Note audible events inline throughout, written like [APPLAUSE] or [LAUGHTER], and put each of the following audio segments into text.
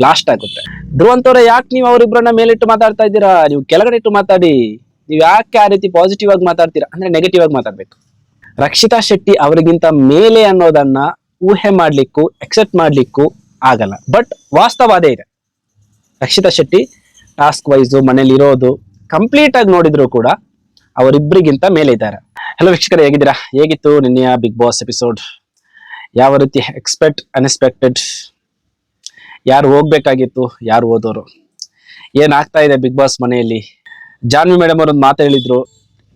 Blast ಆಗುತ್ತೆ. ಧ್ರುವಂತವ್ರೆ ಯಾಕೆ ನೀವು ಅವರಿಬ್ಬರನ್ನ ಮೇಲಿಟ್ಟು ಮಾತಾಡ್ತಾ ಇದ್ದೀರಾ? ನೀವು ಕೆಳಗಡೆ ಇಟ್ಟು ಮಾತಾಡಿ. ನೀವು ಯಾಕೆ ಆ ರೀತಿ ಪಾಸಿಟಿವ್ ಆಗಿ ಮಾತಾಡ್ತೀರಾ? ಅಂದ್ರೆ ನೆಗೆಟಿವ್ ಆಗಿ ಮಾತಾಡ್ಬೇಕು. ರಕ್ಷಿತಾ ಶೆಟ್ಟಿ ಅವರಿಗಿಂತ ಮೇಲೆ ಅನ್ನೋದನ್ನ ಊಹೆ ಮಾಡ್ಲಿಕ್ಕೂ ಎಕ್ಸೆಪ್ಟ್ ಮಾಡ್ಲಿಕ್ಕೂ ಆಗಲ್ಲ. ಬಟ್ ವಾಸ್ತವ ಅದೇ ಇದೆ. ರಕ್ಷಿತಾ ಶೆಟ್ಟಿ ಟಾಸ್ಕ್ ವೈಸು ಮನೇಲಿ ಇರೋದು ಕಂಪ್ಲೀಟ್ ಆಗಿ ನೋಡಿದ್ರು ಕೂಡ ಅವರಿಬ್ಬರಿಗಿಂತ ಮೇಲೆ ಇದ್ದಾರೆ. ಹಲೋ ವೀಕ್ಷಕರೇ, ಹೇಗಿದ್ದೀರಾ? ಹೇಗಿತ್ತು ನಿನ್ನೆಯ ಬಿಗ್ ಬಾಸ್ ಎಪಿಸೋಡ್ ಯಾವ ರೀತಿ ಎಕ್ಸ್ಪೆಕ್ಟ್ ಅನ್ಎಕ್ಸ್ಪೆಕ್ಟೆಡ್ ಯಾರು ಹೋಗ್ಬೇಕಾಗಿತ್ತು, ಯಾರು ಓದೋರು ಏನಾಗ್ತಾ ಇದೆ ಬಿಗ್ ಬಾಸ್ ಮನೆಯಲ್ಲಿ? ಜಾನ್ವಿ ಮೇಡಮ್ ಅವರೊಂದು ಮಾತು ಹೇಳಿದ್ರು,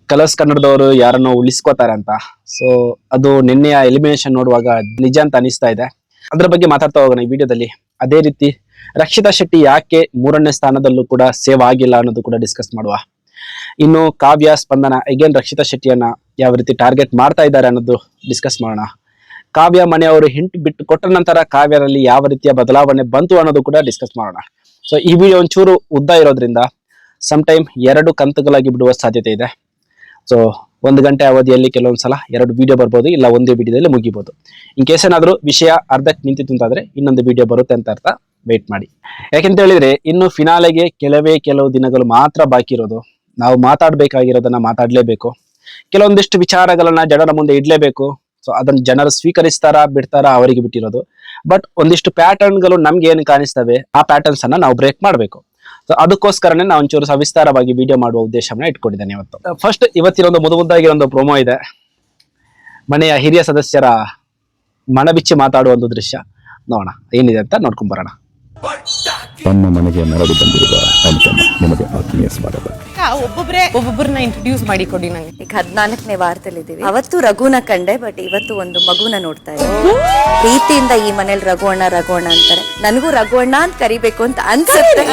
ಕಲರ್ಸ್ ಕನ್ನಡದವರು ಯಾರನ್ನೋ ಉಳಿಸ್ಕೋತಾರೆ ಅಂತ. ಸೊ ಅದು ನಿನ್ನೆಯ ಎಲಿಮಿನೇಷನ್ ನೋಡುವಾಗ ನಿಜ ಅಂತ ಅನಿಸ್ತಾ ಇದೆ. ಅದ್ರ ಬಗ್ಗೆ ಮಾತಾಡ್ತಾ ಹೋಗೋಣ ಈ ವಿಡಿಯೋದಲ್ಲಿ. ಅದೇ ರೀತಿ, ರಕ್ಷಿತಾ ಶೆಟ್ಟಿ ಯಾಕೆ ಮೂರನೇ ಸ್ಥಾನದಲ್ಲೂ ಕೂಡ ಸೇವ್ ಆಗಿಲ್ಲ ಅನ್ನೋದು ಕೂಡ ಡಿಸ್ಕಸ್ ಮಾಡುವ. ಇನ್ನು ಕಾವ್ಯ, ಸ್ಪಂದನ ಅಗೇನ್ ರಕ್ಷಿತಾ ಶೆಟ್ಟಿಯನ್ನ ಯಾವ ರೀತಿ ಟಾರ್ಗೆಟ್ ಮಾಡ್ತಾ ಇದ್ದಾರೆ ಅನ್ನೋದು ಡಿಸ್ಕಸ್ ಮಾಡೋಣ. ಕಾವ್ಯ ಮನೆಯವರು ಹಿಂಟ್ ಬಿಟ್ಟು ಕೊಟ್ಟ ನಂತರ ಕಾವ್ಯರಲ್ಲಿ ಯಾವ ರೀತಿಯ ಬದಲಾವಣೆ ಬಂತು ಅನ್ನೋದು ಕೂಡ ಡಿಸ್ಕಸ್ ಮಾಡೋಣ. ಸೊ ಈ ವಿಡಿಯೋ ಒಂಚೂರು ಉದ್ದ ಇರೋದ್ರಿಂದ ಸಮ್ ಟೈಮ್ ಎರಡು ಕಂತುಗಳಾಗಿ ಬಿಡುವ ಸಾಧ್ಯತೆ ಇದೆ. ಸೊ ಒಂದು ಗಂಟೆ ಅವಧಿಯಲ್ಲಿ ಕೆಲವೊಂದು ಸಲ ಎರಡು ವಿಡಿಯೋ ಬರ್ಬೋದು, ಇಲ್ಲ ಒಂದೇ ವಿಡಿಯೋದಲ್ಲಿ ಮುಗಿಬೋದು. ಇನ್ ಕೇಸ್ ಏನಾದರೂ ವಿಷಯ ಅರ್ಧಕ್ಕೆ ನಿಂತಿತ್ತು ಅಂತಾದ್ರೆ ಇನ್ನೊಂದು ವಿಡಿಯೋ ಬರುತ್ತೆ ಅಂತ ಅರ್ಥ. ವೇಟ್ ಮಾಡಿ. ಯಾಕೆಂತ ಹೇಳಿದ್ರೆ, ಇನ್ನು ಫಿನಾಲೆಗೆ ಕೆಲವೇ ಕೆಲವು ದಿನಗಳು ಮಾತ್ರ ಬಾಕಿ ಇರೋದು. ನಾವು ಮಾತಾಡ್ಬೇಕಾಗಿರೋದನ್ನ ಮಾತಾಡ್ಲೇಬೇಕು. ಕೆಲವೊಂದಿಷ್ಟು ವಿಚಾರಗಳನ್ನ ಜನರ ಮುಂದೆ ಇಡ್ಲೇಬೇಕು. ಸೊ ಅದನ್ನ ಜನರು ಸ್ವೀಕರಿಸ್ತಾರಾ, ಬಿಡ್ತಾರಾ ಅವರಿಗೆ ಬಿಟ್ಟಿರೋದು. ಬಟ್ ಒಂದಿಷ್ಟು ಪ್ಯಾಟರ್ನ್ಗಳು ನಮ್ಗೆ ಏನು ಕಾಣಿಸ್ತವೆ, ಆ ಪ್ಯಾಟರ್ನ್ಸ್ ಅನ್ನ ನಾವು ಬ್ರೇಕ್ ಮಾಡಬೇಕು. ಸೊ ಅದಕ್ಕೋಸ್ಕರನೇ ನಾವು ಒಂಚೂರು ಸವಿಸ್ತಾರವಾಗಿ ವಿಡಿಯೋ ಮಾಡುವ ಉದ್ದೇಶವನ್ನ ಇಟ್ಕೊಂಡಿದ್ದೇನೆ ಇವತ್ತು. ಫಸ್ಟ್ ಇವತ್ತಿನೊಂದು ಮುದು ಮುದ್ದಾಗಿರೋ ಪ್ರೊಮೋ ಇದೆ. ಮನೆಯ ಹಿರಿಯ ಸದಸ್ಯರ ಮನಬಿಚ್ಚಿ ಮಾತಾಡುವ ಒಂದು ದೃಶ್ಯ. ನೋಡೋಣ, ಏನಿದೆ ಅಂತ ನೋಡ್ಕೊಂಡ್ ಬರೋಣ. ತಮ್ಮ ಮನೆಗೆ ಮರಳಿ ಬಂದಿರುವ ಪಂಚಮ ನಿಮಗೆ ಆತ್ಮೀಯ ಸ್ವಾಗತ ಒಬ್ಬೊಬ್ಬರೇ ಒಬ್ಬೊಬ್ಬರನ್ನ ಇಂಟ್ರೊಡ್ಯೂಸ್ ಮಾಡಿ ಕೊಡಿ ನಂಗೆ. ಈಗ ಹದಿನಾಲ್ಕನೇ ವಾರದಲ್ಲಿದ್ದೀವಿ. ಅವತ್ತು ರಘುನ ಕಂಡೆ ಬಟ್ ಇವತ್ತು ಒಂದು ಮಗುನ ನೋಡ್ತಾ ಇದ್ದೀನಿ. ಪ್ರೀತಿಯಿಂದ ಈ ಮನೇಲಿ ರಘು ಅಣ್ಣ ರಘು ಅಣ್ಣ ಅಂತಾರೆ. ನನಗೂ ರಘು ಅಣ್ಣ ಅಂತ ಕರಿಬೇಕು ಅಂತ ಅನ್ಸುತ್ತೆ.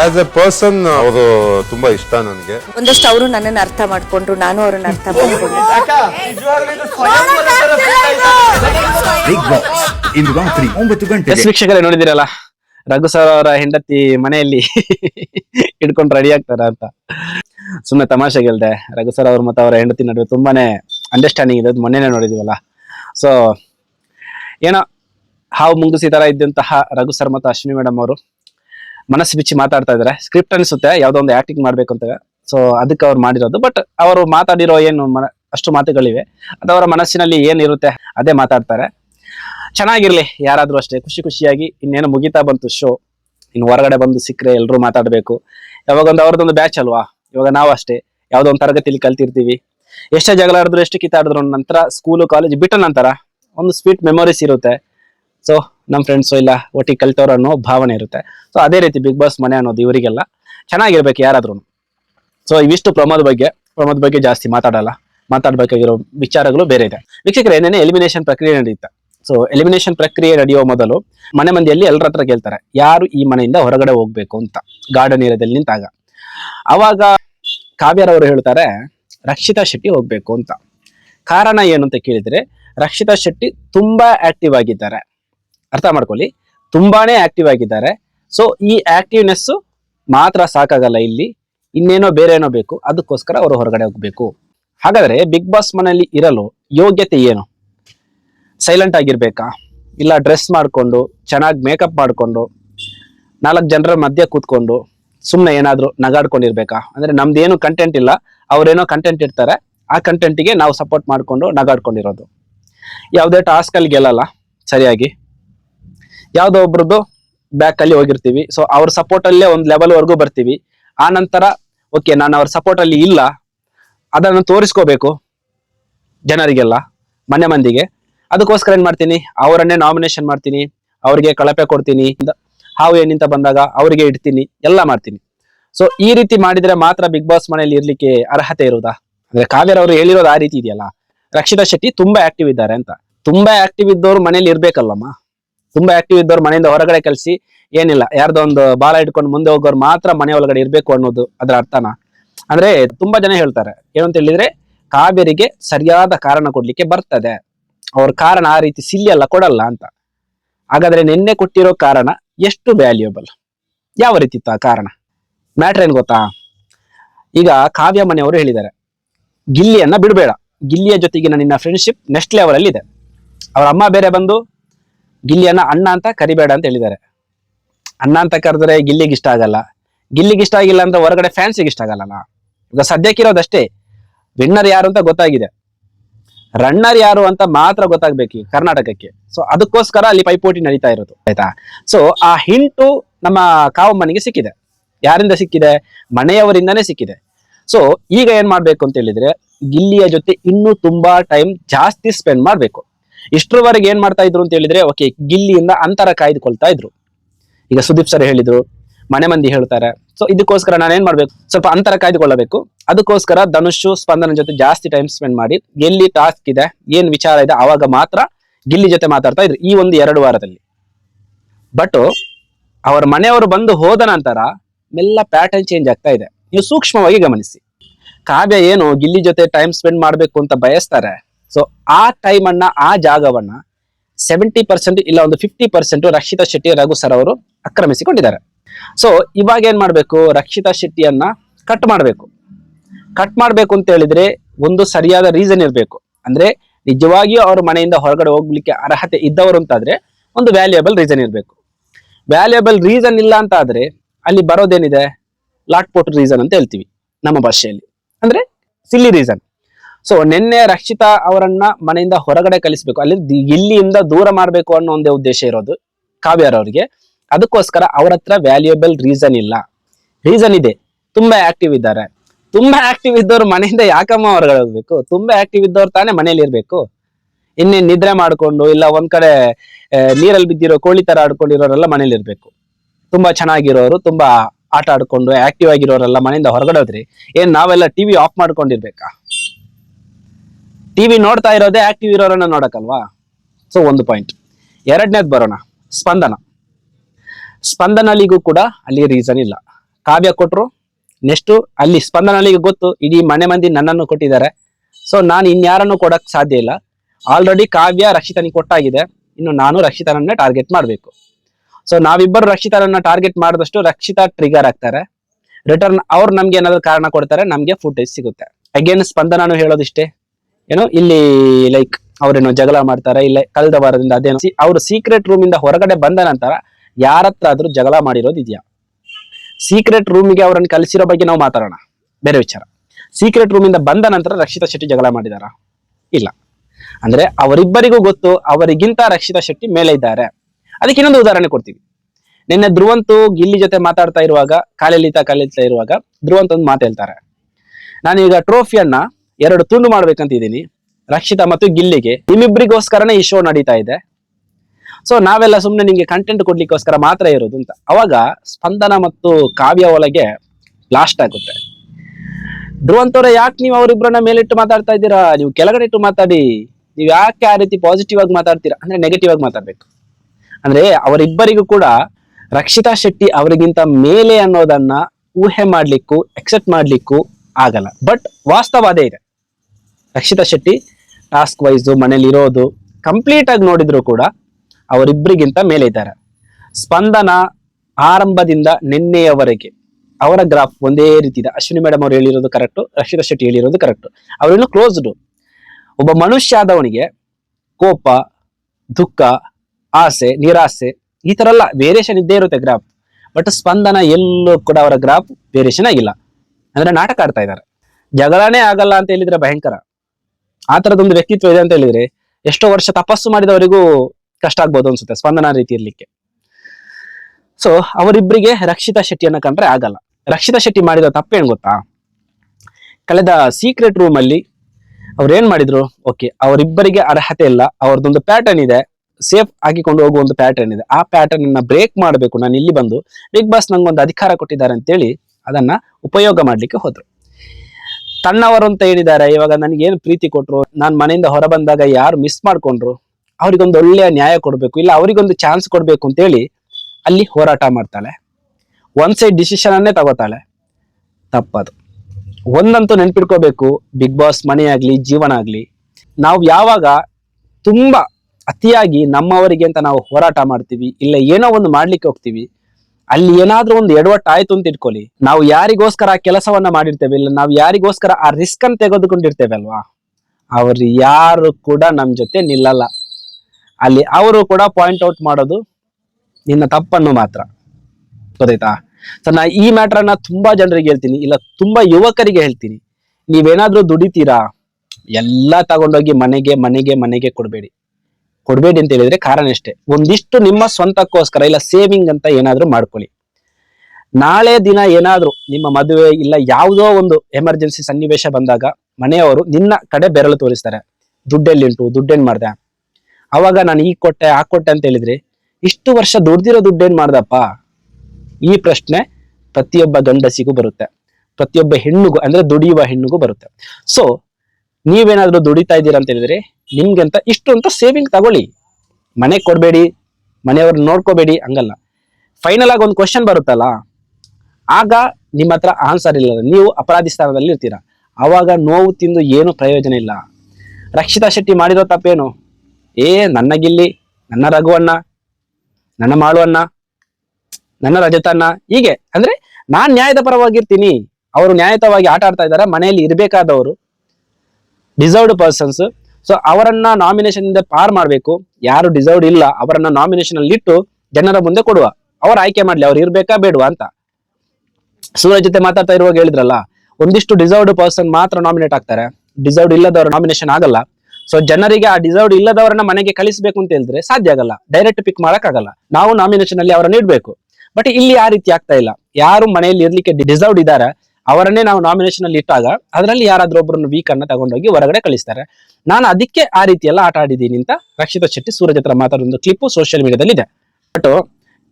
ಆಸ್ ಎ ಪರ್ಸನ್ ಅವರು ತುಂಬಾ ಇಷ್ಟ ನನಗೆ. ಒಂದಷ್ಟು ಅವರು ನನ್ನನ್ನು ಅರ್ಥ ಮಾಡ್ಕೊಂಡ್ರು ನಾನು ಅವ್ರನ್ನ ಅರ್ಥ ಮಾಡ್ಕೊಂಡ್ರು. ಬಿಗ್ ಬಾಸ್ ಇಂದು ರಾತ್ರಿ ಒಂಬತ್ತು ಎಸ್ ವೀಕ್ಷಕರೇ ನೋಡಿದಿರಲ್ಲ ರಘು ಸರ್ ಅವರ ಹೆಂಡತಿ ಮನೆಯಲ್ಲಿ [LAUGHS] ಹಿಡ್ಕೊಂಡು ರೆಡಿ ಆಗ್ತಾರ ಅಂತ. ಸುಮ್ಮನೆ ತಮಾಷೆ ಗೆಲ್ದೆ ರಘು ಸರ್ ಅವ್ರ ಮತ್ತು ಅವರ ಹೆಂಡತಿ ನಡುವೆ ತುಂಬಾನೇ ಅಂಡರ್ಸ್ಟ್ಯಾಂಡಿಂಗ್ ಇದೆ. ಅದು ಮೊನ್ನೆನೇ ನೋಡಿದೀವಲ್ಲ. ಸೊ ಏನೋ ಹಾವು ಮುಂಗುಸಿ ತರ ಇದ್ದಂತಹ ರಘು ಸರ್ ಮತ್ತು ಅಶ್ವಿನಿ ಮೇಡಮ್ ಅವರು ಮನಸ್ಸು ಬಿಚ್ಚಿ ಮಾತಾಡ್ತಾ ಇದಾರೆ. ಸ್ಕ್ರಿಪ್ಟ್ ಅನಿಸುತ್ತೆ, ಯಾವ್ದೋ ಒಂದು ಆಕ್ಟಿಂಗ್ ಮಾಡ್ಬೇಕು ಅಂತ. ಸೊ ಅದಕ್ಕೆ ಅವ್ರು ಮಾಡಿರೋದು. ಬಟ್ ಅವರು ಮಾತಾಡಿರೋ ಏನು ಅಷ್ಟು ಮಾತುಗಳಿವೆ. ಅದು ಅವರ ಮನಸ್ಸಿನಲ್ಲಿ ಏನಿರುತ್ತೆ ಅದೇ ಮಾತಾಡ್ತಾರೆ. ಚೆನ್ನಾಗಿರ್ಲಿ, ಯಾರಾದ್ರೂ ಅಷ್ಟೇ. ಖುಷಿ ಖುಷಿಯಾಗಿ ಇನ್ನೇನು ಮುಗಿತಾ ಬಂತು ಶೋ ಇನ್ನು ಹೊರಗಡೆ ಬಂದು ಸಿಕ್ಕರೆ ಎಲ್ಲರೂ ಮಾತಾಡಬೇಕು. ಯಾವಾಗ ಒಂದು ಅವ್ರದ್ದೊಂದು ಬ್ಯಾಚ್ ಅಲ್ವಾ? ಇವಾಗ ನಾವು ಅಷ್ಟೇ. ಯಾವುದೋ ಒಂದು ತರಗತಿಲಿ ಕಲ್ತಿರ್ತೀವಿ. ಎಷ್ಟೇ ಜಗಳ ಆಡಿದ್ರು, ಎಷ್ಟು ಕಿತ್ತಾಡಿದ್ರು, ನಂತರ ಸ್ಕೂಲು ಕಾಲೇಜ್ ಬಿಟ್ಟ ನಂತರ ಒಂದು ಸ್ವೀಟ್ ಮೆಮೊರೀಸ್ ಇರುತ್ತೆ. ಸೊ ನಮ್ಮ ಫ್ರೆಂಡ್ಸು ಇಲ್ಲ, ಒಟ್ಟಿಗೆ ಕಲ್ತವ್ರು ಅನ್ನೋ ಭಾವನೆ ಇರುತ್ತೆ. ಸೊ ಅದೇ ರೀತಿ ಬಿಗ್ ಬಾಸ್ ಮನೆ ಅನ್ನೋದು ಇವರಿಗೆಲ್ಲ ಚೆನ್ನಾಗಿರ್ಬೇಕು ಯಾರಾದ್ರೂ ಸೊ ಇವಿಷ್ಟು ಪ್ರಮೋದ್ ಬಗ್ಗೆ ಪ್ರಮೋದ್ ಬಗ್ಗೆ ಜಾಸ್ತಿ ಮಾತಾಡಲ್ಲ. ಮಾತಾಡ್ಬೇಕಾಗಿರೋ ವಿಚಾರಗಳು ಬೇರೆ ಇದೆ. ವೀಕ್ಷಕರು, ಏನೇನೆ ಎಲಿಮಿನೇಷನ್ ಪ್ರಕ್ರಿಯೆ ನಡೆಯುತ್ತೆ ಸೊ ಎಲಿಮಿನೇಷನ್ ಪ್ರಕ್ರಿಯೆ ನಡೆಯುವ ಮೊದಲು ಮನೆ ಮಂದಿಯಲ್ಲಿ ಎಲ್ಲರ ಹತ್ರ ಕೇಳ್ತಾರೆ, ಯಾರು ಈ ಮನೆಯಿಂದ ಹೊರಗಡೆ ಹೋಗ್ಬೇಕು? ಅಂತ. ಗಾರ್ಡನ್ ಏರಿಯಾದಲ್ಲಿ ನಿಂತಾಗ. ಅವಾಗ ಕಾವ್ಯರವರು ಹೇಳ್ತಾರೆ, ರಕ್ಷಿತಾ ಶೆಟ್ಟಿ ಹೋಗ್ಬೇಕು ಅಂತ. ಕಾರಣ ಏನು ಅಂತ ಕೇಳಿದ್ರೆ, ರಕ್ಷಿತಾ ಶೆಟ್ಟಿ ತುಂಬಾ ಆಕ್ಟಿವ್ ಆಗಿದ್ದಾರೆ. ಅರ್ಥ ಮಾಡ್ಕೊಳ್ಳಿ. ತುಂಬಾನೇ ಆಕ್ಟಿವ್ ಆಗಿದ್ದಾರೆ. ಸೊ ಈ ಆಕ್ಟಿವ್ನೆಸ್ ಮಾತ್ರ ಸಾಕಾಗಲ್ಲ ಇಲ್ಲಿ. ಇನ್ನೇನೋ ಬೇರೆ ಏನೋ ಬೇಕು. ಅದಕ್ಕೋಸ್ಕರ ಅವರು ಹೊರಗಡೆ ಹೋಗ್ಬೇಕು. ಹಾಗಾದ್ರೆ ಬಿಗ್ ಬಾಸ್ ಮನೆಯಲ್ಲಿ ಇರಲು ಯೋಗ್ಯತೆ ಏನು? ಸೈಲೆಂಟ್ ಆಗಿರ್ಬೇಕಾ? ಇಲ್ಲ ಡ್ರೆಸ್ ಮಾಡಿಕೊಂಡು, ಚೆನ್ನಾಗಿ ಮೇಕಪ್ ಮಾಡಿಕೊಂಡು, ನಾಲ್ಕು ಜನರ ಮಧ್ಯೆ ಕೂತ್ಕೊಂಡು ಸುಮ್ಮನೆ ಏನಾದರೂ ನಗಾಡ್ಕೊಂಡಿರ್ಬೇಕಾ? ನಮ್ದು ಏನು ಕಂಟೆಂಟ್ ಇಲ್ಲ. ಅವರೇನೋ ಕಂಟೆಂಟ್ ಇರ್ತಾರೆ ಆ ಕಂಟೆಂಟಿಗೆ ನಾವು ಸಪೋರ್ಟ್ ಮಾಡಿಕೊಂಡು ನಗಾಡ್ಕೊಂಡಿರೋದು. ಯಾವುದೇ ಟಾಸ್ಕಲ್ಲಿ ಗೆಲ್ಲಲ್ಲ. ಸರಿಯಾಗಿ. ಯಾವುದೋ ಒಬ್ರದ್ದು ಬ್ಯಾಕ್ ಅಲ್ಲಿ ಹೋಗಿರ್ತೀವಿ. ಸೊ ಅವ್ರ ಸಪೋರ್ಟ್ ಅಲ್ಲೇ ಒಂದು ಲೆವೆಲ್ ವರ್ಗೂ ಬರ್ತೀವಿ. ಆ ನಂತರ ಓಕೆ ನಾನು ಅವ್ರ ಸಪೋರ್ಟ್ ಅಲ್ಲಿ ಇಲ್ಲ. ಅದನ್ನು ತೋರಿಸ್ಕೋಬೇಕು ಜನರಿಗೆಲ್ಲ, ಮನೆ ಮಂದಿಗೆ. ಅದಕ್ಕೋಸ್ಕರ ಏನ್ ಮಾಡ್ತೀನಿ? ಅವರನ್ನೇ ನಾಮಿನೇಷನ್ ಮಾಡ್ತೀನಿ. ಅವ್ರಿಗೆ ಕಳಪೆ ಕೊಡ್ತೀನಿ. ಹಾವು ಏನಿಂತ ಬಂದಾಗ ಅವರಿಗೆ ಇಡ್ತೀನಿ. ಎಲ್ಲ ಮಾಡ್ತೀನಿ. ಸೊ ಈ ರೀತಿ ಮಾಡಿದ್ರೆ ಮಾತ್ರ ಬಿಗ್ ಬಾಸ್ ಮನೆಯಲ್ಲಿ ಇರ್ಲಿಕ್ಕೆ ಅರ್ಹತೆ ಇರುವುದಾ ಅಂದ್ರೆ ಕಾವ್ಯರ್ ಅವರು ಹೇಳಿರೋದು ಆ ರೀತಿ ಇದೆಯಲ್ಲ? ರಕ್ಷಿತಾ ಶೆಟ್ಟಿ ತುಂಬಾ ಆಕ್ಟಿವ್ ಇದ್ದಾರೆ ಅಂತ. ತುಂಬಾ ಆಕ್ಟಿವ್ ಇದ್ದವ್ರು ಮನೇಲಿ ಇರ್ಬೇಕಲ್ಲಮ್ಮ? ತುಂಬಾ ಆಕ್ಟಿವ್ ಇದ್ದವ್ರು ಮನೆಯಿಂದ ಹೊರಗಡೆ ಕಳಿಸಿ, ಏನಿಲ್ಲ, ಯಾರ್ದೋ ಒಂದು ಬಾಲ ಇಟ್ಕೊಂಡು ಮುಂದೆ ಹೋಗೋರು ಮಾತ್ರ ಮನೆ ಒಳಗಡೆ ಇರ್ಬೇಕು ಅನ್ನೋದು ಅದರ ಅರ್ಥನ. ಅಂದ್ರೆ ತುಂಬಾ ಜನ ಹೇಳ್ತಾರೆ ಏನಂತ ಹೇಳಿದ್ರೆ ಕಾವೇರಿಗೆ ಸರಿಯಾದ ಕಾರಣ ಕೊಡ್ಲಿಕ್ಕೆ ಬರ್ತದೆ. ಅವ್ರ ಕಾರಣ ಆ ರೀತಿ ಸಿಲ್ಲಿ ಅಲ್ಲ, ಕೊಡಲ್ಲ ಅಂತ. ಹಾಗಾದ್ರೆ ನಿನ್ನೆ ಕೊಟ್ಟಿರೋ ಕಾರಣ ಎಷ್ಟು ವ್ಯಾಲ್ಯೂಯಬಲ್ ಯಾವ ರೀತಿ ಇತ್ತು ಆ ಕಾರಣ? ಮ್ಯಾಟ್ರ್ ಏನ್ ಗೊತ್ತಾ? ಈಗ ಕಾವ್ಯ ಮನೆಯವರು ಹೇಳಿದ್ದಾರೆ, ಗಿಲ್ಲಿಯನ್ನ ಬಿಡಬೇಡ. ಗಿಲ್ಲಿಯ ಜೊತೆಗಿನ ನಿನ್ನ ಫ್ರೆಂಡ್ಶಿಪ್ ನೆಕ್ಸ್ಟ್ ಲೆವೆಲ್ ಅಲ್ಲಿ ಇದೆ. ಅವ್ರ ಅಮ್ಮ ಬೇರೆ ಬಂದು ಗಿಲ್ಲಿಯನ್ನ ಅಣ್ಣ ಅಂತ ಕರಿಬೇಡ ಅಂತ ಹೇಳಿದ್ದಾರೆ. ಅಣ್ಣ ಅಂತ ಕರೆದ್ರೆ ಗಿಲ್ಲಿಗೆ ಇಷ್ಟ ಆಗಲ್ಲ. ಗಿಲ್ಲಿಗೆ ಇಷ್ಟ ಆಗಿಲ್ಲ ಅಂತ ಹೊರಗಡೆ ಫ್ಯಾನ್ಸಿಗೆ ಇಷ್ಟ ಆಗಲ್ಲ ಈಗ ಸದ್ಯಕ್ಕಿರೋದಷ್ಟೇ ವಿನ್ನರ್ ಯಾರು ಅಂತ ಗೊತ್ತಾಗಿದೆ. ರನ್ನರ್ ಯಾರು ಅಂತ ಮಾತ್ರ ಗೊತ್ತಾಗ್ಬೇಕು ಕರ್ನಾಟಕಕ್ಕೆ. ಸೊ ಅದಕ್ಕೋಸ್ಕರ ಅಲ್ಲಿ ಪೈಪೋಟಿ ನಡೀತಾ ಇರೋದು, ಆಯ್ತಾ? ಸೊ ಆ ಹಿಂಟು ನಮ್ಮ ಕಾವಮ್ಮನಿಗೆ ಸಿಕ್ಕಿದೆ. ಯಾರಿಂದ ಸಿಕ್ಕಿದೆ? ಮನೆಯವರಿಂದನೇ ಸಿಕ್ಕಿದೆ. ಸೊ ಈಗ ಏನ್ ಮಾಡ್ಬೇಕು ಅಂತ ಹೇಳಿದ್ರೆ, ಗಿಲ್ಲಿಯ ಜೊತೆ ಇನ್ನೂ ತುಂಬಾ ಟೈಮ್ ಜಾಸ್ತಿ ಸ್ಪೆಂಡ್ ಮಾಡ್ಬೇಕು. ಇಷ್ಟರವರೆಗೆ ಏನ್ ಮಾಡ್ತಾ ಇದ್ರು ಅಂತ ಹೇಳಿದ್ರೆ, ಓಕೆ, ಗಿಲ್ಲಿಯಿಂದ ಅಂತರ ಕಾಯ್ದುಕೊಳ್ತಾ ಇದ್ರು. ಈಗ ಸುದೀಪ್ ಸರ್ ಹೇಳಿದ್ರು, ಮನೆ ಮಂದಿ ಹೇಳ್ತಾರೆ. ಸೊ ಇದಕ್ಕೋಸ್ಕರ ನಾನು ಏನ್ ಮಾಡ್ಬೇಕು? ಸ್ವಲ್ಪ ಅಂತರ ಕಾಯ್ದುಕೊಳ್ಳಬೇಕು. ಅದಕ್ಕೋಸ್ಕರ ಧನುಷ್ ಸ್ಪಂದನ ಜೊತೆ ಜಾಸ್ತಿ ಟೈಮ್ ಸ್ಪೆಂಡ್ ಮಾಡಿ ಎಲ್ಲಿ ಟಾಸ್ಕ್ ಇದೆ, ಏನ್ ವಿಚಾರ ಇದೆ ಅವಾಗ ಮಾತ್ರ ಗಿಲ್ಲಿ ಜೊತೆ ಮಾತಾಡ್ತಾ ಇದ್ರು, ಈ ಒಂದು ಎರಡು ವಾರದಲ್ಲಿ. ಬಟ್ ಅವರ ಮನೆಯವರು ಬಂದು ಹೋದ ನಂತರ ಮೆಲ್ಲ ಪ್ಯಾಟರ್ನ್ ಚೇಂಜ್ ಆಗ್ತಾ ಇದೆ. ನೀವು ಸೂಕ್ಷ್ಮವಾಗಿ ಗಮನಿಸಿ. ಕಾವ್ಯ ಏನು ಗಿಲ್ಲಿ ಜೊತೆ ಟೈಮ್ ಸ್ಪೆಂಡ್ ಮಾಡಬೇಕು ಅಂತ ಬಯಸ್ತಾರೆ? ಸೊ ಆ ಟೈಮ್ ಅನ್ನ, ಆ ಜಾಗವನ್ನ ಸೆವೆಂಟಿ ಪರ್ಸೆಂಟ್ ಇಲ್ಲ ಒಂದು fifty percent Rakshita Shetty Raghu sir ಅವರು ಆಕ್ರಮಿಸಿಕೊಂಡಿದ್ದಾರೆ. ಸೊ ಇವಾಗ ಏನ್ ಮಾಡ್ಬೇಕು? ರಕ್ಷಿತಾ ಶೆಟ್ಟಿಯನ್ನ ಕಟ್ ಮಾಡ್ಬೇಕು. ಕಟ್ ಮಾಡ್ಬೇಕು ಅಂತ ಹೇಳಿದ್ರೆ ಒಂದು ಸರಿಯಾದ ರೀಸನ್ ಇರಬೇಕು. ಅಂದ್ರೆ ನಿಜವಾಗಿಯೂ ಅವ್ರ ಮನೆಯಿಂದ ಹೊರಗಡೆ ಹೋಗ್ಲಿಕ್ಕೆ ಅರ್ಹತೆ ಇದ್ದವರು ಅಂತಾದ್ರೆ ಒಂದು ವ್ಯಾಲ್ಯೂಯಬಲ್ ರೀಸನ್ ಇರಬೇಕು. ವ್ಯಾಲ್ಯೂಯಬಲ್ ರೀಸನ್ ಇಲ್ಲ ಅಂತ ಆದ್ರೆ ಅಲ್ಲಿ ಬರೋದೇನಿದೆ? ಲಾಟ್ ಪೋಟ್ ರೀಸನ್ ಅಂತ ಹೇಳ್ತೀವಿ ನಮ್ಮ ಭಾಷೆಯಲ್ಲಿ. ಅಂದ್ರೆ ಸಿಲ್ಲಿ ರೀಸನ್ ಸೊ ನಿನ್ನೆ ರಕ್ಷಿತಾ ಅವರನ್ನ ಮನೆಯಿಂದ ಹೊರಗಡೆ ಕಲಿಸ್ಬೇಕು ಅಲ್ಲಿ ಇಲ್ಲಿಯಿಂದ ದೂರ ಮಾಡಬೇಕು ಅನ್ನೋ ಒಂದೇ ಉದ್ದೇಶ ಇರೋದು ಕಾವ್ಯರವ್ರಿಗೆ ಅದಕ್ಕೋಸ್ಕರ ಅವ್ರ ಹತ್ರ ವ್ಯಾಲ್ಯೂಯಬಲ್ ರೀಸನ್ ಇಲ್ಲ. ರೀಸನ್ ಇದೆ. ತುಂಬಾ ಆಕ್ಟಿವ್ ಇದ್ದಾರೆ. ತುಂಬಾ ಆಕ್ಟಿವ್ ಇದ್ದವ್ರು ಮನೆಯಿಂದ ಯಾಕಮ್ಮ ಹೊರಗಡೆ ಹೋಗ್ಬೇಕು? ತುಂಬಾ ಆಕ್ಟಿವ್ ಇದ್ದವ್ರು ತಾನೇ ಮನೇಲಿ ಇರ್ಬೇಕು? ಇನ್ನೇ ನಿದ್ರೆ ಮಾಡ್ಕೊಂಡು ಇಲ್ಲ ಒಂದ್ ಕಡೆ ನೀರಲ್ಲಿ ಬಿದ್ದಿರೋ ಕೋಳಿ ತರ ಆಡ್ಕೊಂಡಿರೋರೆಲ್ಲ ಮನೇಲಿ ಇರ್ಬೇಕು. ತುಂಬಾ ಚೆನ್ನಾಗಿರೋರು, ತುಂಬಾ ಆಟ ಆಡ್ಕೊಂಡು ಆಕ್ಟಿವ್ ಆಗಿರೋರೆಲ್ಲ ಮನೆಯಿಂದ ಹೊರಗಡೆ ಹೋದ್ರಿ ಏನ್ ನಾವೆಲ್ಲ ಟಿವಿ ಆಫ್ ಮಾಡ್ಕೊಂಡಿರ್ಬೇಕಾ? ಟಿವಿ ನೋಡ್ತಾ ಇರೋದೇ ಆಕ್ಟಿವ್ ಇರೋರನ್ನ ನೋಡಕ್ಕಲ್ವಾ? ಸೊ ಒಂದು ಪಾಯಿಂಟ್ ಎರಡನೇದ್ ಬರೋಣ. ಸ್ಪಂದನ. ಸ್ಪಂದನಲ್ಲಿಗೂ ಕೂಡ ಅಲ್ಲಿ ರೀಸನ್ ಇಲ್ಲ. ಕಾವ್ಯ ಕೊಟ್ರು ನೆಕ್ಸ್ಟ್ ಅಲ್ಲಿ ಸ್ಪಂದನಲ್ಲಿಗೆ ಗೊತ್ತು, ಇಡೀ ಮನೆ ಮಂದಿ ನನ್ನನ್ನು ಕೊಟ್ಟಿದ್ದಾರೆ. ಸೊ ನಾನು ಇನ್ಯಾರನ್ನು ಕೊಡಕ್ ಸಾಧ್ಯ ಇಲ್ಲ. ಆಲ್ರೆಡಿ ಕಾವ್ಯ ರಕ್ಷಿತನಿಗೆ ಕೊಟ್ಟಾಗಿದೆ. ಇನ್ನು ನಾನು ರಕ್ಷಿತನನ್ನೇ ಟಾರ್ಗೆಟ್ ಮಾಡಬೇಕು. ಸೊ ನಾವಿಬ್ಬರು ರಕ್ಷಿತನನ್ನ ಟಾರ್ಗೆಟ್ ಮಾಡಿದಷ್ಟು ರಕ್ಷಿತಾ ಟ್ರಿಗರ್ ಆಗ್ತಾರೆ. ರಿಟರ್ನ್ ಅವ್ರು ನಮ್ಗೆ ಏನಾದ್ರು ಕಾರಣ ಕೊಡ್ತಾರೆ, ನಮ್ಗೆ ಫುಟೇಜ್ ಸಿಗುತ್ತೆ. ಅಗೇನ್ ಸ್ಪಂದನನು ಹೇಳೋದಿಷ್ಟೇ. ಏನೋ ಇಲ್ಲಿ ಲೈಕ್ ಅವ್ರೇನೋ ಜಗಳ ಮಾಡ್ತಾರೆ, ಇಲ್ಲ ಕಳೆದ ವಾರದಿಂದ ಅದೇನೋ ಅವ್ರು ಸೀಕ್ರೆಟ್ ರೂಮ್ ಇಂದ ಹೊರಗಡೆ ಬಂದ ನಂತರ ಯಾರತ್ರ ಆದ್ರೂ ಜಗಳ ಮಾಡಿರೋದು ಇದೆಯಾ? ಸೀಕ್ರೆಟ್ ರೂಮಿಗೆ ಅವರನ್ನು ಕಲಿಸಿರೋ ಬಗ್ಗೆ ನಾವು ಮಾತಾಡೋಣ. ಬೇರೆ ವಿಚಾರ. ಸೀಕ್ರೆಟ್ ರೂಮ್ ಇಂದ ಬಂದ ನಂತರ ರಕ್ಷಿತಾ ಶೆಟ್ಟಿ ಜಗಳ ಮಾಡಿದಾರ? ಇಲ್ಲ. ಅಂದ್ರೆ ಅವರಿಬ್ಬರಿಗೂ ಗೊತ್ತು, ಅವರಿಗಿಂತ ರಕ್ಷಿತಾ ಶೆಟ್ಟಿ ಮೇಲೆ ಇದ್ದಾರೆ. ಅದಕ್ಕೆ ಇನ್ನೊಂದು ಉದಾಹರಣೆ ಕೊಡ್ತೀವಿ. ನಿನ್ನೆ ಧ್ರುವಂತು ಗಿಲ್ಲಿ ಜೊತೆ ಮಾತಾಡ್ತಾ ಇರುವಾಗ ಕಾಲೆಲಿತಾ ಕಾಲೆಲಿತಾ ಇರುವಾಗ ಧ್ರುವಂತ ಒಂದು ಮಾತು ಹೇಳ್ತಾರೆ. ನಾನೀಗ ಟ್ರೋಫಿಯನ್ನ ಎರಡು ತುಂಡು ಮಾಡ್ಬೇಕಂತಿದ್ದೀನಿ ರಕ್ಷಿತಾ ಮತ್ತು ಗಿಲ್ಲಿಗೆ. ನಿಮ್ಮಿಬ್ಬರಿಗೋಸ್ಕರನೇ ಈ ಶೋ ನಡೀತಾ ಇದೆ. ಸೊ ನಾವೆಲ್ಲ ಸುಮ್ಮನೆ ನಿಮಗೆ ಕಂಟೆಂಟ್ ಕೊಡ್ಲಿಕ್ಕೋಸ್ಕರ ಮಾತ್ರ ಇರೋದು ಅಂತ. ಅವಾಗ ಸ್ಪಂದನ ಮತ್ತು ಕಾವ್ಯ ಒಳಗೆ ಬ್ಲಾಸ್ಟ್ ಆಗುತ್ತೆ. ಧ್ರುವಂತವ್ರೆ ಯಾಕೆ ನೀವು ಅವರಿಬ್ಬರನ್ನ ಮೇಲಿಟ್ಟು ಮಾತಾಡ್ತಾ ಇದ್ದೀರಾ? ನೀವು ಕೆಳಗಡೆ ಇಟ್ಟು ಮಾತಾಡಿ. ನೀವು ಯಾಕೆ ಆ ರೀತಿ ಪಾಸಿಟಿವ್ ಆಗಿ ಮಾತಾಡ್ತೀರಾ? ಅಂದ್ರೆ ನೆಗೆಟಿವ್ ಆಗಿ ಮಾತಾಡ್ಬೇಕು. ಅಂದ್ರೆ ಅವರಿಬ್ಬರಿಗೂ ಕೂಡ ರಕ್ಷಿತಾ ಶೆಟ್ಟಿ ಅವರಿಗಿಂತ ಮೇಲೆ ಅನ್ನೋದನ್ನ ಊಹೆ ಮಾಡ್ಲಿಕ್ಕೂ ಎಕ್ಸೆಪ್ಟ್ ಮಾಡ್ಲಿಕ್ಕೂ ಆಗಲ್ಲ. ಬಟ್ ವಾಸ್ತವ ಅದೇ ಇದೆ. ರಕ್ಷಿತಾ ಶೆಟ್ಟಿ ಟಾಸ್ಕ್ ವೈಸ್ ಮನೇಲಿ ಇರೋದು ಕಂಪ್ಲೀಟ್ ಆಗಿ ನೋಡಿದ್ರು ಕೂಡ ಅವರಿಬ್ಬರಿಗಿಂತ ಮೇಲೆ ಇದ್ದಾರೆ ಸ್ಪಂದನ ಆರಂಭದಿಂದ ನಿನ್ನೆಯವರೆಗೆ ಅವರ ಗ್ರಾಫ್ ಒಂದೇ ರೀತಿ ಇದೆ ಅಶ್ವಿನಿ ಮೇಡಮ್ ಅವ್ರು ಹೇಳಿರೋದು ಕರೆಕ್ಟ್ ರಕ್ಷಿತಾ ಶೆಟ್ಟಿ ಹೇಳಿರೋದು ಕರೆಕ್ಟ್ ಅವರೇನು ಕ್ಲೋಸ್ಡ್ ಒಬ್ಬ ಮನುಷ್ಯ ಆದವನಿಗೆ ಕೋಪ, ದುಃಖ, ಆಸೆ, ನಿರಾಸೆ ಈ ಥರ ಎಲ್ಲ ವೇರಿಯೇಷನ್ ಇದ್ದೇ ಇರುತ್ತೆ ಗ್ರಾಫ್ ಬಟ್ ಸ್ಪಂದನ ಎಲ್ಲೂ ಕೂಡ ಅವರ ಗ್ರಾಫ್ ವೇರಿಯೇಷನ್ ಆಗಿಲ್ಲ. ಅಂದ್ರೆ ನಾಟಕ ಆಡ್ತಾ ಇದ್ದಾರೆ. ಜಗಳನೇ ಆಗಲ್ಲ ಅಂತ ಹೇಳಿದ್ರೆ ಭಯಂಕರ. ಆ ತರದೊಂದು ವ್ಯಕ್ತಿತ್ವ ಇದೆ ಅಂತ ಹೇಳಿದ್ರೆ ಎಷ್ಟೋ ವರ್ಷ ತಪಸ್ಸು ಮಾಡಿದವರಿಗೂ ಕಷ್ಟ ಆಗ್ಬೋದು ಅನ್ಸುತ್ತೆ, ಸ್ಪಂದನ ರೀತಿ ಇರ್ಲಿಕ್ಕೆ. ಸೊ ಅವರಿಬ್ಬರಿಗೆ ರಕ್ಷಿತಾ ಶೆಟ್ಟಿಯನ್ನ ಕಂಡ್ರೆ ಆಗಲ್ಲ. ರಕ್ಷಿತಾ ಶೆಟ್ಟಿ ಮಾಡಿದ ತಪ್ಪೇನ್ ಗೊತ್ತಾ? ಕಳೆದ ಸೀಕ್ರೆಟ್ ರೂಮ್ ಅಲ್ಲಿ ಅವ್ರು ಏನ್ ಮಾಡಿದ್ರು? ಓಕೆ ಅವರಿಬ್ಬರಿಗೆ ಅರ್ಹತೆ ಇಲ್ಲ ಅವ್ರದ್ದೊಂದು ಪ್ಯಾಟರ್ನ್ ಇದೆ ಸೇಫ್ ಆಗಿಕೊಂಡು ಹೋಗುವ ಒಂದು ಪ್ಯಾಟರ್ನ್ ಇದೆ. ಆ ಪ್ಯಾಟರ್ನ್ ಅನ್ನ ಬ್ರೇಕ್ ಮಾಡಬೇಕು. ನಾನು ಇಲ್ಲಿ ಬಂದು ಬಿಗ್ ಬಾಸ್ ನಂಗೊಂದು ಅಧಿಕಾರ ಕೊಟ್ಟಿದ್ದಾರೆ ಅಂತೇಳಿ ಅದನ್ನ ಉಪಯೋಗ ಮಾಡ್ಲಿಕ್ಕೆ ಹೋದ್ರು. ತನ್ನವರು ಅಂತ ಹೇಳಿದ್ದಾರೆ. ಇವಾಗ ನನಗೇನು ಪ್ರೀತಿ ಕೊಟ್ರು? ನಾನು ಮನೆಯಿಂದ ಹೊರ ಬಂದಾಗ ಯಾರು ಮಿಸ್ ಮಾಡ್ಕೊಂಡ್ರು? ಅವ್ರಿಗೊಂದು ಒಳ್ಳೆಯ ನ್ಯಾಯ ಕೊಡಬೇಕು, ಇಲ್ಲ ಅವರಿಗೊಂದು ಚಾನ್ಸ್ ಕೊಡಬೇಕು ಅಂತೇಳಿ ಅಲ್ಲಿ ಹೋರಾಟ ಮಾಡ್ತಾಳೆ. ಒನ್ ಸೈಡ್ ಡಿಸಿಷನ್ ಅನ್ನೇ ತಗೋತಾಳೆ. ತಪ್ಪದು. ಒಂದಂತೂ ನೆನ್ಪಿಟ್ಕೋಬೇಕು ಬಿಗ್ ಬಾಸ್ ಮನೆ ಆಗ್ಲಿ, ಜೀವನ ಆಗ್ಲಿ. ನಾವು ಯಾವಾಗ ತುಂಬಾ ಅತಿಯಾಗಿ ನಮ್ಮವರಿಗೆ ಅಂತ ನಾವು ಹೋರಾಟ ಮಾಡ್ತೀವಿ, ಇಲ್ಲ ಏನೋ ಒಂದು ಮಾಡ್ಲಿಕ್ಕೆ ಹೋಗ್ತೀವಿ ಅಲ್ಲಿ ಏನಾದ್ರೂ ಒಂದು ಎಡವಟ್ಟು ಆಯ್ತು ಅಂತ ಇಟ್ಕೊಳ್ಳಿ. ನಾವು ಯಾರಿಗೋಸ್ಕರ ಆ ಕೆಲಸವನ್ನ ಮಾಡಿರ್ತೇವೆ ಇಲ್ಲ ನಾವು ಯಾರಿಗೋಸ್ಕರ ಆ ರಿಸ್ಕ್ ಅನ್ನು ತೆಗೆದುಕೊಂಡಿರ್ತೇವೆ ಅಲ್ವಾ? ಅವ್ರು ಯಾರು ಕೂಡ ನಮ್ ಜೊತೆ ನಿಲ್ಲಲ್ಲ. ಅಲ್ಲಿ ಅವರು ಕೂಡ ಪಾಯಿಂಟ್ ಔಟ್ ಮಾಡೋದು ನಿನ್ನ ತಪ್ಪನ್ನು ಮಾತ್ರ. ಗೊತ್ತಾಯ್ತಾ? ಸೊ ನಾ ಈ ಮ್ಯಾಟರ್ ಅನ್ನ ತುಂಬಾ ಜನರಿಗೆ ಹೇಳ್ತೀನಿ, ಇಲ್ಲ ತುಂಬಾ ಯುವಕರಿಗೆ ಹೇಳ್ತೀನಿ. ನೀವೇನಾದ್ರೂ ದುಡಿತೀರಾ? ಎಲ್ಲ ತಗೊಂಡೋಗಿ ಮನೆಗೆ ಮನೆಗೆ ಮನೆಗೆ ಕೊಡಬೇಡಿ. ಕೊಡಬೇಡಿ ಅಂತ ಹೇಳಿದ್ರೆ ಕಾರಣ ಇಷ್ಟೇ. ಒಂದಿಷ್ಟು ನಿಮ್ಮ ಸ್ವಂತಕ್ಕೋಸ್ಕರ ಇಲ್ಲ ಸೇವಿಂಗ್ ಅಂತ ಏನಾದ್ರೂ ಮಾಡ್ಕೊಳ್ಳಿ. ನಾಳೆ ದಿನ ಏನಾದ್ರೂ ನಿಮ್ಮ ಮದುವೆ ಇಲ್ಲ, ಯಾವುದೋ ಒಂದು ಎಮರ್ಜೆನ್ಸಿ ಸನ್ನಿವೇಶ ಬಂದಾಗ ಮನೆಯವರು ನಿನ್ನ ಕಡೆ ಬೆರಳು ತೋರಿಸ್ತಾರೆ. ದುಡ್ಡೆಲ್ಲಿಂಟು ದುಡ್ಡೇನ್ ಮಾಡ್ದೆ. ಅವಾಗ ನಾನು ಈ ಕೊಟ್ಟೆ, ಆ ಕೊಟ್ಟೆ ಅಂತ ಹೇಳಿದ್ರಿ, ಇಷ್ಟು ವರ್ಷ ದುಡ್ದಿರೋ ದುಡ್ಡೇನ್ ಮಾಡ್ದಪ್ಪ? ಈ ಪ್ರಶ್ನೆ ಪ್ರತಿಯೊಬ್ಬ ಗಂಡಸಿಗೂ ಬರುತ್ತೆ. ಪ್ರತಿಯೊಬ್ಬ ಹೆಣ್ಣಿಗೂ, ಅಂದ್ರೆ ದುಡಿಯುವ ಹೆಣ್ಣಿಗೂ ಬರುತ್ತೆ. ಸೊ ನೀವೇನಾದ್ರೂ ದುಡಿತಾ ಇದ್ದೀರಾ ಅಂತ ಹೇಳಿದ್ರೆ ನಿಮ್ಗೆ ಅಂತ ಇಷ್ಟು ಅಂತ ಸೇವಿಂಗ್ ತಗೊಳ್ಳಿ. ಮನೆ ಕೊಡಬೇಡಿ, ಮನೆಯವ್ರನ್ನ ನೋಡ್ಕೋಬೇಡಿ, ಹಂಗಲ್ಲ. ಫೈನಲ್ ಆಗಿ ಒಂದು ಕ್ವಶನ್ ಬರುತ್ತಲ್ಲ? ಆಗ ನಿಮ್ಮ ಹತ್ರ ಆನ್ಸರ್ ಇಲ್ಲ. ನೀವು ಅಪರಾಧಿ ಸ್ಥಾನದಲ್ಲಿ ಇರ್ತೀರಾ. ಆವಾಗ ನೋವು ತಿಂದು ಏನು ಪ್ರಯೋಜನ ಇಲ್ಲ. ರಕ್ಷಿತಾ ಶೆಟ್ಟಿ ಮಾಡಿರೋ ತಪ್ಪೇನು? ಏ, ನನ್ನ ಗಿಲ್ಲಿ, ನನ್ನ ರಘುವಣ್ಣ ನನ್ನ ಮಾಳುವಣ್ಣ ನನ್ನ ರಜತಣ್ಣ ಹೀಗೆ. ಅಂದ್ರೆ ನಾನ್ ನ್ಯಾಯದ ಪರವಾಗಿರ್ತೀನಿ. ಅವರು ನ್ಯಾಯತವಾಗಿ ಆಟ ಆಡ್ತಾ ಇದ್ದಾರೆ, ಮನೆಯಲ್ಲಿ ಇರಬೇಕಾದವರು. ಡಿಸರ್ವ್ಡ್ ಪರ್ಸನ್ಸ್ ಸೊ ಅವರನ್ನ ನಾಮಿನೇಷನ್ ಇಂದ ಪಾರ್ ಮಾಡಬೇಕು. ಯಾರು ಡಿಸರ್ವ್ಡ್ ಇಲ್ಲ, ಅವರನ್ನ ನಾಮಿನೇಷನ್ ಅಲ್ಲಿ ಇಟ್ಟು ಜನರ ಮುಂದೆ ಕೊಡುವ. ಅವ್ರು ಆಯ್ಕೆ ಮಾಡ್ಲಿ, ಅವ್ರು ಇರ್ಬೇಕಾ ಬೇಡುವ ಅಂತ. ಸೂರ್ಯ ಜೊತೆ ಮಾತಾಡ್ತಾ ಇರುವಾಗ ಹೇಳಿದ್ರಲ್ಲ, ಒಂದಿಷ್ಟು ಡಿಸರ್ವ್ಡ್ ಪರ್ಸನ್ ಮಾತ್ರ ನಾಮಿನೇಟ್ ಆಗ್ತಾರೆ. ಡಿಸರ್ವ್ಡ್ ಇಲ್ಲದವರು ನಾಮಿನೇಷನ್ ಆಗಲ್ಲ. ಸೊ ಜನರಿಗೆ ಆ ಡಿಸರ್ವ್ಡ್ ಇಲ್ಲದವರನ್ನ ಮನೆಗೆ ಕಳಿಸಬೇಕು ಅಂತ ಹೇಳಿದ್ರೆ ಸಾಧ್ಯ ಆಗಲ್ಲ. ಡೈರೆಕ್ಟ್ ಪಿಕ್ ಮಾಡಕ್ ಆಗಲ್ಲ ನಾವು ನಾಮಿನೇಷನ್ ಅಲ್ಲಿ ಅವರನ್ನ ಇಡ್ಬೇಕು. ಬಟ್ ಇಲ್ಲಿ ಆ ರೀತಿ ಆಗ್ತಾ ಇಲ್ಲ. ಯಾರು ಮನೆಯಲ್ಲಿ ಇರ್ಲಿಕ್ಕೆ ಡಿಸರ್ವ್ಡ್ ಇದ್ದಾರೆ ಅವರನ್ನೇ ನಾವು ನಾಮಿನೇಷನ್ ಅಲ್ಲಿ ಇಟ್ಟಾಗ ಅದರಲ್ಲಿ ಯಾರಾದ್ರೂ ಒಬ್ಬರನ್ನು ವೀಕ್ ಅನ್ನ ತಗೊಂಡೋಗಿ ಹೊರಗಡೆ ಕಳಿಸ್ತಾರೆ. ನಾನು ಅದಕ್ಕೆ ಆ ರೀತಿ ಆಟ ಆಡಿದ್ದೀನಿ ಅಂತ ರಕ್ಷಿತಾ ಶೆಟ್ಟಿ ಸೂರಜ್ ಹತ್ರ ಮಾತಾಡೋ ಒಂದು ಕ್ಲಿಪ್ ಸೋಷಿಯಲ್ ಮೀಡಿಯಾದಲ್ಲಿ ಇದೆ ಬಟ್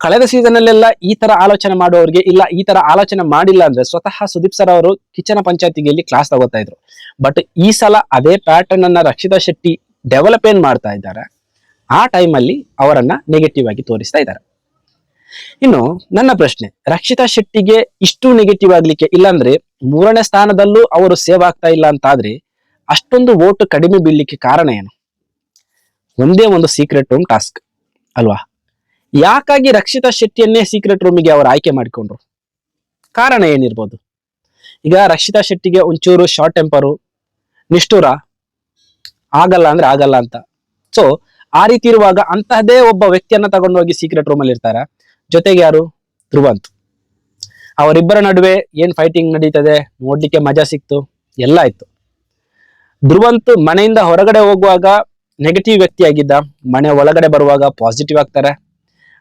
ಕಳೆದ ಸೀಸನ್ ಅಲ್ಲೆಲ್ಲ ಈ ತರ ಆಲೋಚನೆ ಮಾಡುವವರಿಗೆ ಇಲ್ಲ, ಈ ತರ ಆಲೋಚನೆ ಮಾಡಿಲ್ಲ ಅಂದ್ರೆ ಸ್ವತಃ ಸುದೀಪ್ ಸರ್ ಅವರು ಕಿಚನ ಪಂಚಾಯತಿಗೆ ಕ್ಲಾಸ್ ತಗೋತಾ ಇದ್ರು. ಬಟ್ ಈ ಸಲ ಅದೇ ಪ್ಯಾಟರ್ನ್ ಅನ್ನ ರಕ್ಷಿತಾ ಶೆಟ್ಟಿ ಡೆವಲಪ್ ಏನ್ ಮಾಡ್ತಾ ಇದ್ದಾರೆ? ಆ ಟೈಮಲ್ಲಿ ಅವರನ್ನ ನೆಗೆಟಿವ್ ಆಗಿ ತೋರಿಸ್ತಾ ಇದ್ದಾರೆ. ಇನ್ನು ನನ್ನ ಪ್ರಶ್ನೆ, ರಕ್ಷಿತಾ ಶೆಟ್ಟಿಗೆ ಇಷ್ಟು ನೆಗೆಟಿವ್ ಆಗ್ಲಿಕ್ಕೆ ಇಲ್ಲಾಂದ್ರೆ ಮೂರನೇ ಸ್ಥಾನದಲ್ಲೂ ಅವರು ಸೇವ್ ಆಗ್ತಾ ಇಲ್ಲ ಅಂತಾದ್ರೆ ಅಷ್ಟೊಂದು ವೋಟ್ ಕಡಿಮೆ ಬೀಳ್ಲಿಕ್ಕೆ ಕಾರಣ ಏನು? ಒಂದೇ ಒಂದು ಸೀಕ್ರೆಟ್ ರೂಮ್ ಟಾಸ್ಕ್ ಅಲ್ವಾ? ಯಾಕಾಗಿ ರಕ್ಷಿತಾ ಶೆಟ್ಟಿಯನ್ನೇ ಸೀಕ್ರೆಟ್ ರೂಮಿಗೆ ಅವರು ಆಯ್ಕೆ ಮಾಡಿಕೊಂಡ್ರು? ಕಾರಣ ಏನಿರ್ಬೋದು? ಈಗ ರಕ್ಷಿತಾ ಶೆಟ್ಟಿಗೆ ಒಂಚೂರು ಶಾರ್ಟ್ ಟೆಂಪರು ನಿಷ್ಠುರ, ಆಗಲ್ಲ ಅಂದ್ರೆ ಆಗಲ್ಲ ಅಂತ. ಸೊ ಆ ರೀತಿ ಇರುವಾಗ ಅಂತಹದೇ ಒಬ್ಬ ವ್ಯಕ್ತಿಯನ್ನ ತಗೊಂಡೋಗಿ ಸೀಕ್ರೆಟ್ ರೂಮಲ್ಲಿ ಇರ್ತಾರೆ ಜೊತೆಗೆ ಯಾರು? ಧ್ರುವಂತ್. ಅವರಿಬ್ಬರ ನಡುವೆ ಏನ್ ಫೈಟಿಂಗ್ ನಡೀತದೆ? ನೋಡ್ಲಿಕ್ಕೆ ಮಜಾ ಸಿಕ್ತು. ಎಲ್ಲ ಆಯ್ತು. ಧ್ರುವಂತ್ ಮನೆಯಿಂದ ಹೊರಗಡೆ ಹೋಗುವಾಗ ನೆಗೆಟಿವ್ ವ್ಯಕ್ತಿ ಆಗಿದ್ದ ಮನೆ ಒಳಗಡೆ ಬರುವಾಗ ಪಾಸಿಟಿವ್ ಆಗ್ತಾರೆ.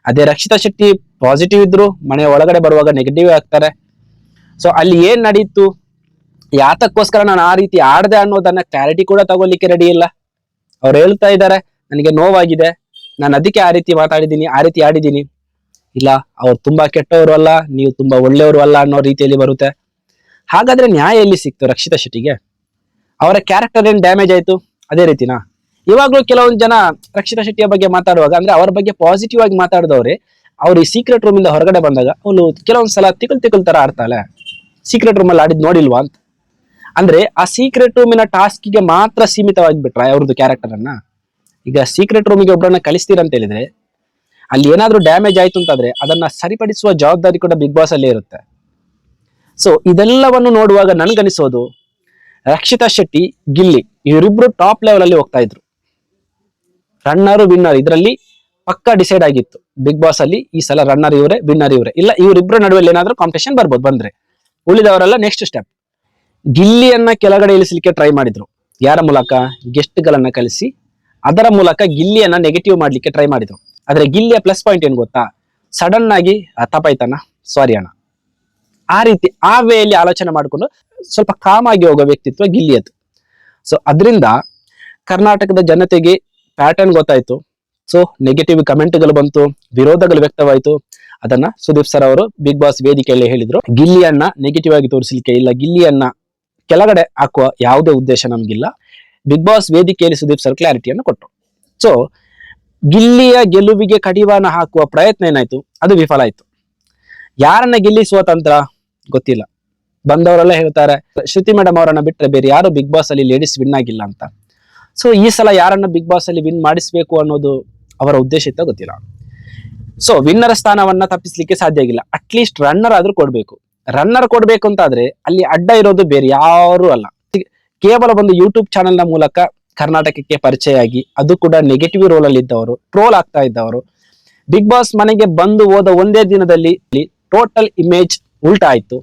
ಅದೇ ರಕ್ಷಿತಾ ಶೆಟ್ಟಿ ಪಾಸಿಟಿವ್ ಇದ್ರು, ಮನೆ ಒಳಗಡೆ ಬರುವಾಗ ನೆಗೆಟಿವ್ ಆಗ್ತಾರೆ. ಸೊ ಅಲ್ಲಿ ಏನ್ ನಡೀತು? ಯಾತಕ್ಕೋಸ್ಕರ ನಾನು ಆ ರೀತಿ ಆಡದೆ ಅನ್ನೋದನ್ನ ಕ್ಲಾರಿಟಿ ಕೂಡ ತಗೊಳ್ಲಿಕ್ಕೆ ರೆಡಿ ಇಲ್ಲ. ಅವ್ರು ಹೇಳ್ತಾ ಇದ್ದಾರೆ, ನನಗೆ ನೋವಾಗಿದೆ. ನಾನು ಅದಕ್ಕೆ ಆ ರೀತಿ ಮಾತಾಡಿದ್ದೀನಿ, ಆ ರೀತಿ ಆಡಿದ್ದೀನಿ. ಇಲ್ಲ, ಅವ್ರು ತುಂಬಾ ಕೆಟ್ಟವರು ಅಲ್ಲ, ನೀವು ತುಂಬಾ ಒಳ್ಳೆಯವರು ಅಲ್ಲ ಅನ್ನೋ ರೀತಿಯಲ್ಲಿ ಬರುತ್ತೆ. ಹಾಗಾದ್ರೆ ನ್ಯಾಯ ಎಲ್ಲಿ ಸಿಕ್ತು ರಕ್ಷಿತ ಶೆಟ್ಟಿಗೆ? ಅವರ ಕ್ಯಾರೆಕ್ಟರ್ ಏನ್ ಡ್ಯಾಮೇಜ್ ಆಯ್ತು? ಅದೇ ರೀತಿನಾ? ಇವಾಗ್ಲೂ ಕೆಲವೊಂದು ಜನ ರಕ್ಷಿತಾ ಶೆಟ್ಟಿಯ ಬಗ್ಗೆ ಮಾತಾಡುವಾಗ, ಅಂದ್ರೆ ಅವ್ರ ಬಗ್ಗೆ ಪಾಸಿಟಿವ್ ಆಗಿ ಮಾತಾಡಿದವ್ರೆ, ಅವ್ರು ಈ ಸೀಕ್ರೆಟ್ ರೂಮ್ ಇಂದ ಹೊರಗಡೆ ಬಂದಾಗ ಅವಳು ಕೆಲವೊಂದ್ ಸಲ ತಿಕಲ್ ತಿಕಲ್ ತರ ಆಡ್ತಾಳೆ. ಸೀಕ್ರೆಟ್ ರೂಮ್ ಅಲ್ಲಿ ಆಡಿದ್ ನೋಡಿಲ್ವಾ ಅಂತ? ಅಂದ್ರೆ ಆ ಸೀಕ್ರೆಟ್ ರೂಮಿನ ಟಾಸ್ಕಿಗೆ ಮಾತ್ರ ಸೀಮಿತವಾಗಿ ಬಿಟ್ರ ಅವ್ರದ್ದು ಕ್ಯಾರೆಕ್ಟರ್ ಅನ್ನ? ಈಗ ಸೀಕ್ರೆಟ್ ರೂಮಿಗೆ ಒಬ್ಬರನ್ನ ಕಳಿಸ್ತೀರ ಅಂತ ಹೇಳಿದ್ರೆ ಅಲ್ಲಿ ಏನಾದ್ರೂ ಡ್ಯಾಮೇಜ್ ಆಯ್ತು ಅಂತಂದ್ರೆ ಅದನ್ನ ಸರಿಪಡಿಸುವ ಜವಾಬ್ದಾರಿ ಕೂಡ ಬಿಗ್ ಬಾಸ್ ಅಲ್ಲೇ ಇರುತ್ತೆ. ಸೊ ಇದೆಲ್ಲವನ್ನು ನೋಡುವಾಗ ನನ್ಗನಿಸೋದು, ರಕ್ಷಿತಾ ಶೆಟ್ಟಿ, ಗಿಲ್ಲಿ ಇವರಿಬ್ರು ಟಾಪ್ ಲೆವೆಲ್ ಅಲ್ಲಿ ಹೋಗ್ತಾ ಇದ್ರು. ರನ್ನರ್ ವಿನ್ನರ್ ಇದರಲ್ಲಿ ಪಕ್ಕ ಡಿಸೈಡ್ ಆಗಿತ್ತು. ಬಿಗ್ ಬಾಸ್ ಅಲ್ಲಿ ಈ ಸಲ ರನ್ನರ್ ಇವರೇ ವಿನ್ನರ್ ಇವರೇ. ಇಲ್ಲ, ಇವರಿಬ್ರು ನಡುವೆ ಏನಾದ್ರೂ ಕಾಂಪಿಟೇಷನ್ ಬರ್ಬೋದು, ಬಂದ್ರೆ. ಉಳಿದವರೆಲ್ಲ ನೆಕ್ಸ್ಟ್ ಸ್ಟೆಪ್ ಗಿಲ್ಲಿಯನ್ನ ಕೆಳಗಡೆ ಇಳಿಸಲಿಕ್ಕೆ ಟ್ರೈ ಮಾಡಿದ್ರು. ಯಾರ ಮೂಲಕ? ಗೆಸ್ಟ್ ಗಳನ್ನ ಕಳಿಸಿ. ಅದರ ಮೂಲಕ ಗಿಲ್ಲಿಯನ್ನ ನೆಗೆಟಿವ್ ಮಾಡ್ಲಿಕ್ಕೆ ಟ್ರೈ ಮಾಡಿದ್ರು. ಆದ್ರೆ ಗಿಲ್ಲಿಯ ಪ್ಲಸ್ ಪಾಯಿಂಟ್ ಏನ್ ಗೊತ್ತಾ? ಸಡನ್ ಆಗಿ ತಪಾಯ್ತಾನ? ಸಾರಿ ಅಣ್ಣ. ಆ ರೀತಿ, ಆ ವೇಯಲ್ಲಿ ಆಲೋಚನೆ ಮಾಡಿಕೊಂಡು ಸ್ವಲ್ಪ ಕಾಮ್ ಆಗಿ ಹೋಗೋ ವ್ಯಕ್ತಿತ್ವ ಗಿಲ್ಲಿಯದ್ದು. ಸೊ ಅದರಿಂದ ಕರ್ನಾಟಕದ ಜನತೆಗೆ ಪ್ಯಾಟರ್ನ್ ಗೊತ್ತಾಯ್ತು. ಸೊ ನೆಗೆಟಿವ್ ಕಮೆಂಟ್ಗಳು ಬಂತು, ವಿರೋಧಗಳು ವ್ಯಕ್ತವಾಯಿತು. ಅದನ್ನ ಸುದೀಪ್ ಸರ್ ಅವರು ಬಿಗ್ ಬಾಸ್ ವೇದಿಕೆಯಲ್ಲಿ ಹೇಳಿದ್ರು. ಗಿಲ್ಲಿಯನ್ನ ನೆಗೆಟಿವ್ ಆಗಿ ತೋರಿಸಲಿಕ್ಕೆ ಇಲ್ಲ. ಗಿಲ್ಲಿಯನ್ನ ಕೆಳಗಡೆ ಹಾಕುವ ಯಾವುದೇ ಉದ್ದೇಶ ನಮಗಿಲ್ಲ. ಬಿಗ್ ಬಾಸ್ ವೇದಿಕೆಯಲ್ಲಿ ಸುದೀಪ್ ಸರ್ ಕ್ಲಾರಿಟಿಯನ್ನು ಕೊಟ್ಟರು ಸೊ ಗಿಲ್ಲಿಯ ಗೆಲುವಿಗೆ ಕಡಿವಾಣ ಹಾಕುವ ಪ್ರಯತ್ನ ಏನಾಯ್ತು? ಅದು ವಿಫಲ ಆಯ್ತು. ಯಾರನ್ನ ಗೆಲ್ಲಿಸುವ ತಂತ್ರ? ಗೊತ್ತಿಲ್ಲ. ಬಂದವರೆಲ್ಲ ಹೇಳ್ತಾರೆ, ಶ್ರುತಿ ಮೇಡಮ್ ಅವರನ್ನ ಬಿಟ್ರೆ ಬೇರೆ ಯಾರು ಬಿಗ್ ಬಾಸ್ ಅಲ್ಲಿ ಲೇಡೀಸ್ ವಿನ್ ಆಗಿಲ್ಲ ಅಂತ. ಸೊ ಈ ಸಲ ಯಾರನ್ನ ಬಿಗ್ ಬಾಸ್ ಅಲ್ಲಿ ವಿನ್ ಮಾಡಿಸ್ಬೇಕು ಅನ್ನೋದು ಅವರ ಉದ್ದೇಶ ಇತ್ತ ಗೊತ್ತಿಲ್ಲ. ಸೊ ವಿನ್ನರ್ ಸ್ಥಾನವನ್ನ ತಪ್ಪಿಸ್ಲಿಕ್ಕೆ ಸಾಧ್ಯ ಆಗಿಲ್ಲ. ಅಟ್ಲೀಸ್ಟ್ ರನ್ನರ್ ಆದ್ರೂ ಕೊಡ್ಬೇಕು. ರನ್ನರ್ ಕೊಡ್ಬೇಕು ಅಂತ ಆದ್ರೆ ಅಲ್ಲಿ ಅಡ್ಡ ಇರೋದು ಬೇರೆ ಯಾರು ಅಲ್ಲ. ಕೇವಲ ಒಂದು ಯೂಟ್ಯೂಬ್ನ ಮೂಲಕ ಕರ್ನಾಟಕಕ್ಕೆ ಪರಿಚಯ ಆಗಿ ಅದು ಕೂಡ ನೆಗೆಟಿವ್ ರೋಲ್ ಅಲ್ಲಿ ಇದ್ದವರು ಟ್ರೋಲ್ ಆಗ್ತಾ ಇದ್ದವರು. ಬಿಗ್ ಬಾಸ್ ಮನೆಗೆ ಬಂದು ಹೋದ ಒಂದೇ ದಿನದಲ್ಲಿ ಟೋಟಲ್ ಇಮೇಜ್ ಉಲ್ಟಾ ಆಯ್ತು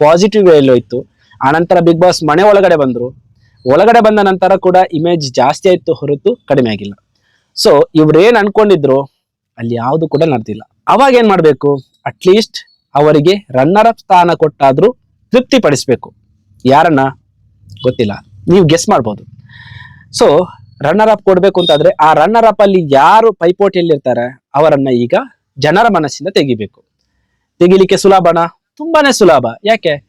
ಪಾಸಿಟಿವ್ ವೇಲ್ ಹೋಯ್ತು. ಆನಂತರ ಬಿಗ್ ಬಾಸ್ ಮನೆ ಒಳಗಡೆ ಬಂದರು. ಒಳಗಡೆ ಬಂದ ನಂತರ ಕೂಡ ಇಮೇಜ್ ಜಾಸ್ತಿ ಆಯ್ತು ಹೊರತು ಕಡಿಮೆ ಆಗಿಲ್ಲ. ಸೊ ಇವ್ರೇನ್ ಅನ್ಕೊಂಡಿದ್ರು, ಅಲ್ಲಿ ಯಾವುದು ಕೂಡ ನಡೆದಿಲ್ಲ. ಅವಾಗ ಏನ್ ಮಾಡ್ಬೇಕು? ಅಟ್ಲೀಸ್ಟ್ ಅವರಿಗೆ ರನ್ನರ್ ಅಪ್ ಸ್ಥಾನ ಕೊಟ್ಟಾದ್ರೂ ತೃಪ್ತಿ ಪಡಿಸ್ಬೇಕು ಯಾರನ್ನ? ಗೊತ್ತಿಲ್ಲ. ನೀವು ಗೆಸ್ ಮಾಡ್ಬೋದು. ಸೊ ರನ್ನರ್ ಅಪ್ ಕೊಡ್ಬೇಕು ಅಂತಾದ್ರೆ ಆ ರನ್ನರ್ ಅಪ್ ಅಲ್ಲಿ ಯಾರು ಪೈಪೋಟಿಯಲ್ಲಿರ್ತಾರೆ ಅವರನ್ನ ಈಗ ಜನರ ಮನಸ್ಸಿಂದ ತೆಗಿಬೇಕು. ತೆಗಿಲಿಕ್ಕೆ ಸುಲಭನಾ? ತುಂಬಾನೇ ಸುಲಭ. ಯಾಕೆ?